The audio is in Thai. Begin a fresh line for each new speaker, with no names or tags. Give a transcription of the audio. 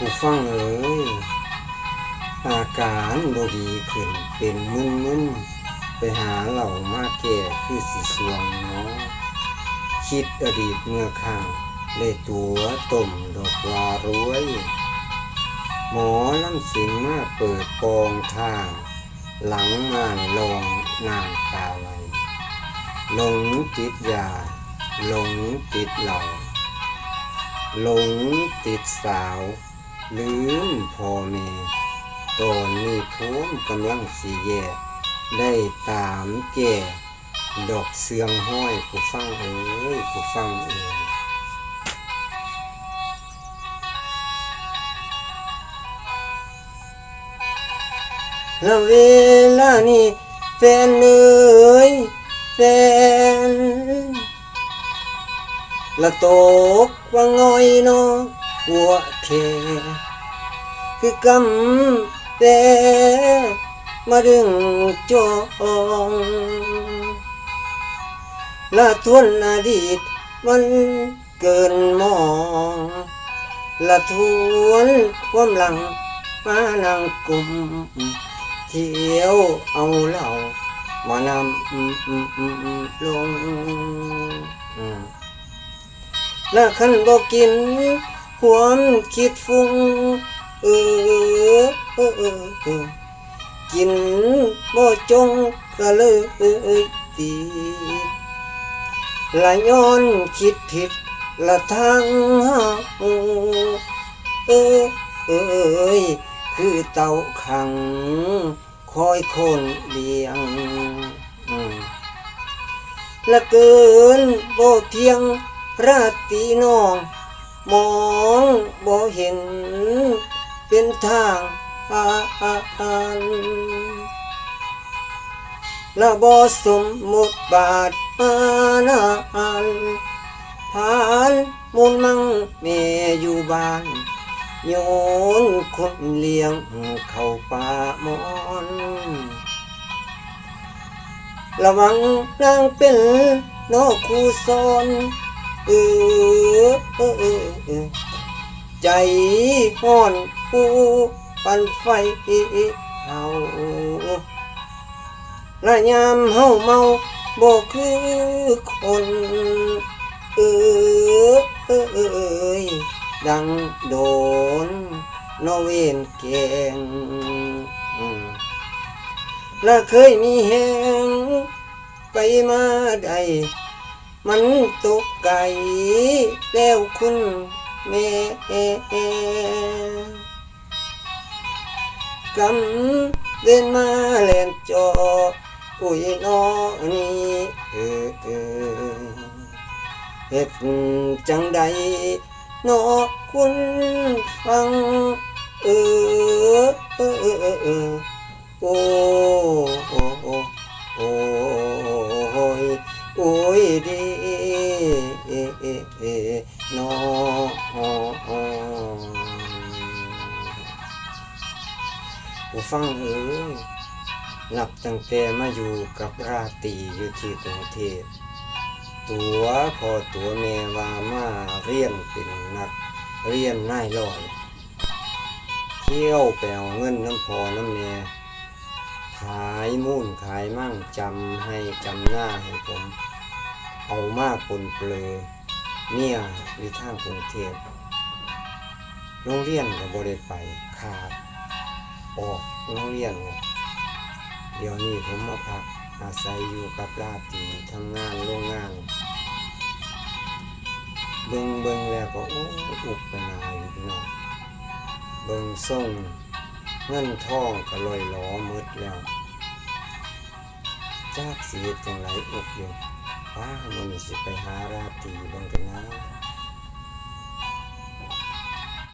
ผู้ฟังเอ้ยอาการบดีขึ้นเป็นมึนมึนๆไปหาเหล่ามาแก่คือสิสวงเนาะคิดอดีตเมื่อข้างเลยตัวต้มดอกวารวย หมอลำสิงมาเปิดปองทาง หลังม่านลองนางตาไหลหลงติดยาหลงติดเหล่าหลงติดสาว ลืมพ่อแม่ตอนนี้ผมกำลังสีแย่ได้ตามแก่ดอกเสืองห้อยผู้ฟังเอ้ยผู้ฟังเอ้ยแล้วเวลานี้แฟนเอ้ยแฟนละตกว่าง่อยเนอ หัวแค่คือกำแต่มาดึงจองละทวนอดีตมันเกินมองละทวนความหลังมานั่งกลุ่มเที่ยวเอาเหล่ามานำลงอืมและคันบอกกิน ความคิดฟุ้งเออเออเออเออกินบ่จงก็เลยตีละย้อนคิดผิดละทางหาเออเออเอยคือเต่าขัง คอยคนเลี้ยงละเกินบ่เพียงราตรีน้อง มองบ่เห็น เป็นทางผ่านละบ่สมมุติบาทมานานผ่านมุนมังแม่อยู่บ้านโยนคนเลี้ยงเข้าป่ามอนระวังนางเป็นนอกคู่ซอน เออเออเออเออใจห้อนปูปันไฟเฮาและยามเฮาเมาบ่คือคนเออเออเออดังโดนนอเวนแกงและเคยมีแหงไปมาได้ มันตกไก่แล้วคุณแม่กำเดินมาแลนจออุ้ยน้อนี่เออเออเฮ็ดจังใดนอคุณฟังเออเออเออเออโอ้โอ้โอ้ ผู้ฟังเอ้ยนับตั้งแต่มาอยู่กับราตีอยู่ที่กรุงเทพตัวพอตัวแม่ว่ามาเรียนเป็นนักเรียนนายร้อย เที่ยวไปเอาเงินน้ำพอน้ำเมียขายมุ่นขายมั่งจำให้จำหน้าให้ผม เอามากปนเปลือเนี่ยหรือทางกรุงเทพโรงเรียนก็บ่ได้ไปขาด ออกโรงเรียนเดี๋ยวนี้ผมมาพักอาศัยอยู่กับราตรีทำงานโรงงาน เบิ่งเบิ่งแล้วก็โอ้อุกไปนาอยู่พี่น้องเบิ่งส่งเงินทองก็ลอยหล้อมืดแล้ว จากสีจังไรอกอยู่ป้ามันสิไปหาราตรีบิ่งกันนะ